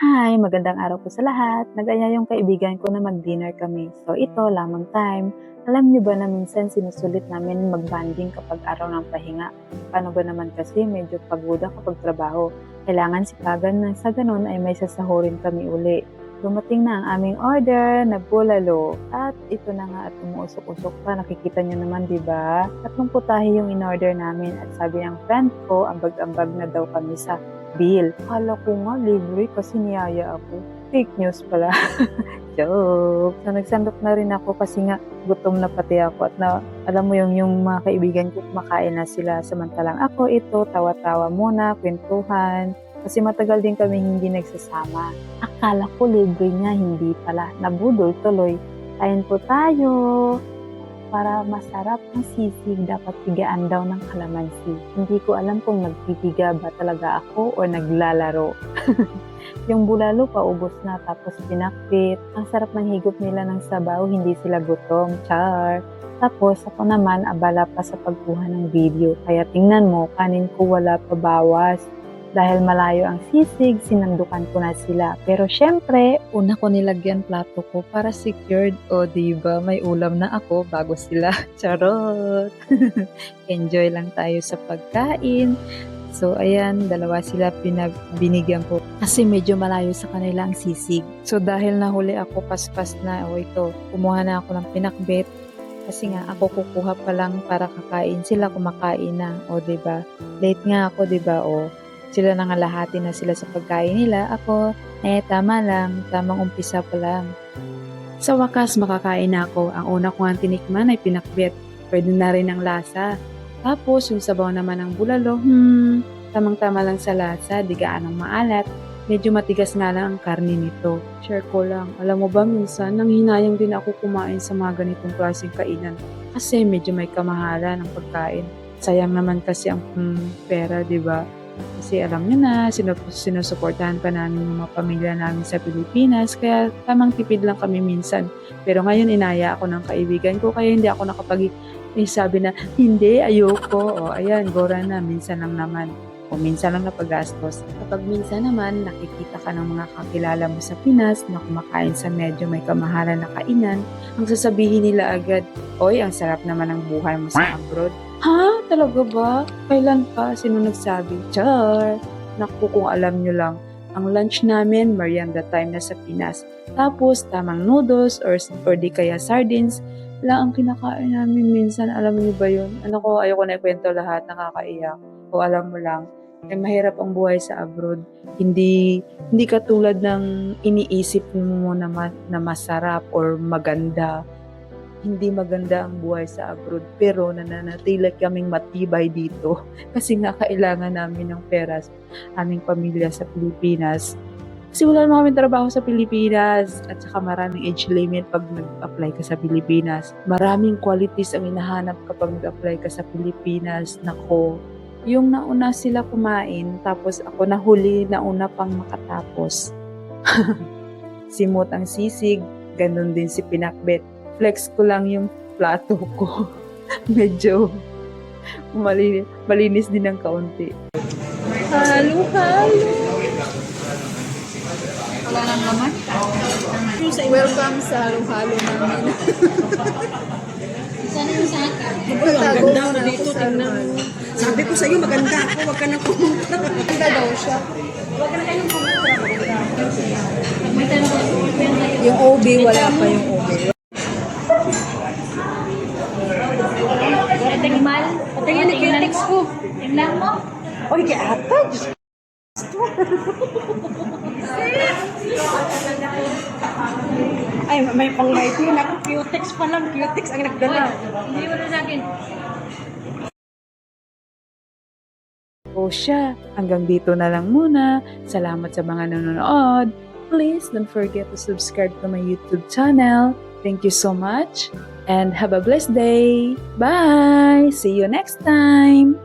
Hi, magandang araw po sa lahat. Nag-aya yung kaibigan ko na mag-dinner kami. So ito, lamang time. Alam niyo ba na minsan sinusulit namin mag-banding kapag araw ng pahinga? Paano ba naman kasi medyo pagoda kapag trabaho? Kailangan sipagan na sa ganun ay may sasahurin kami uli. Dumating na ang aming order na bulalo. At ito na nga at umuusok-usok pa. Nakikita niyo naman, di ba? Tatlong putahe yung in-order namin. At sabi ng friend ko, ambag-ambag na daw kami sa bill. Akala ko nga libre kasi niyaya ako. Fake news pala. Joke. So, nagsandok na rin ako kasi nga gutom na pati ako at na, alam mo yung, yung mga kaibigan ko kumakain na sila. Samantalang ako ito, tawa-tawa muna, kwentuhan. Kasi matagal din kami hindi nagsasama. Akala ko libre niya, hindi pala. Nabudol tuloy. Kain po tayo. Para masarap ang sisig, dapat pigaan daw ng kalamansi. Hindi ko alam kung nagpipiga ba talaga ako o naglalaro. yung bulalo paubos na tapos pinakpit. Ang sarap ng higop nila ng sabaw, hindi sila gutom. Char! Tapos ako naman abala pa sa pagkuha ng video. Kaya tingnan mo, kanin ko wala pa bawas. Dahil malayo ang sisig, sinandukan ko na sila. Pero syempre, una ko nilagyan plato ko para secured. O diba, may ulam na ako bago sila. Charot! Enjoy lang tayo sa pagkain. So, ayan, dalawa sila pinag binigyan ko kasi medyo malayo sa kanila ang sisig. So, dahil nahuli ako paspas na, o ito, kumuha na ako ng pinakbet. Kasi nga, ako kukuha pa lang para kakain. Sila kumakain na, o ba Late nga ako, ba o sila nangalahati na sila sa pagkain nila. Ako, eh, tama lang. Tamang umpisa pa lang. Sa wakas, makakain na ako. Ang una ko ang tinikman ay pinakbet. Pwede na rin ang lasa. Tapos, yung sabaw naman ng bulalo, hmm, tamang-tama lang sa lasa, di gaanong maalat. Medyo matigas nga lang ang karne nito. Share ko lang. Alam mo ba, minsan, nang hinayang din ako kumain sa mga ganitong klaseng kainan. Kasi medyo may kamahalan ang pagkain. Sayang naman kasi ang hmm, pera, di ba? Kasi alam niyo na, sinusuportahan pa namin yung mga pamilya namin sa Pilipinas, kaya tamang tipid lang kami minsan. Pero ngayon inaya ako ng kaibigan ko, kaya hindi ako nakapag eh, sabi na, hindi, ayoko. O, ayan, gora na, minsan lang naman. O minsan lang napagastos. Kapag minsan naman, nakikita ka ng mga kakilala mo sa Pinas na kumakain sa medyo may kamahalan na kainan, ang sasabihin nila agad, Oy, ang sarap naman ng buhay mo sa abroad. Ha? Talaga ba? Kailan pa? Sino nagsabi? Char! Naku, kung alam nyo lang, ang lunch namin, merienda time na sa Pinas. Tapos, tamang noodles or, or di kaya sardines lang ang kinakain namin minsan. Alam niyo ba yun? Ano ko, ayoko na ikwento lahat, nakakaiyak. O alam mo lang, eh, mahirap ang buhay sa abroad. Hindi hindi katulad ng iniisip mo na, ma- na masarap or maganda hindi maganda ang buhay sa abroad pero nananatili kaming matibay dito kasi nga kailangan namin ng pera sa aming pamilya sa Pilipinas. Kasi wala naman kami trabaho sa Pilipinas at saka maraming age limit pag nag-apply ka sa Pilipinas. Maraming qualities ang hinahanap kapag nag-apply ka sa Pilipinas. Nako, yung nauna sila kumain tapos ako nahuli nauna pang makatapos. Simot ang sisig, ganun din si Pinakbet flex ko lang yung plato ko. Medyo malinis, malinis din ng kaunti. Halo, halo. Wala nang laman. Welcome sa halo-halo namin. Sana yung sa akin. Magtago ganda muna dito, tingnan mo. Sabi ko sa'yo, maganda ako, wag ka na pumunta. Maganda daw siya. May tanong ko. Yung OB, wala pa yung OB. Ito ni Mal. Patingin ni Kinalix ko. Yung lang mo. Oy, kaya ata, Diyos ko. Ay, may pang-lighting ako. Cutex pa lang. Cutex ang nagdala. Hindi mo na sa akin. O siya, hanggang dito na lang muna. Salamat sa mga nanonood. Please don't forget to subscribe to my YouTube channel. Thank you so much and have a blessed day. Bye! See you next time!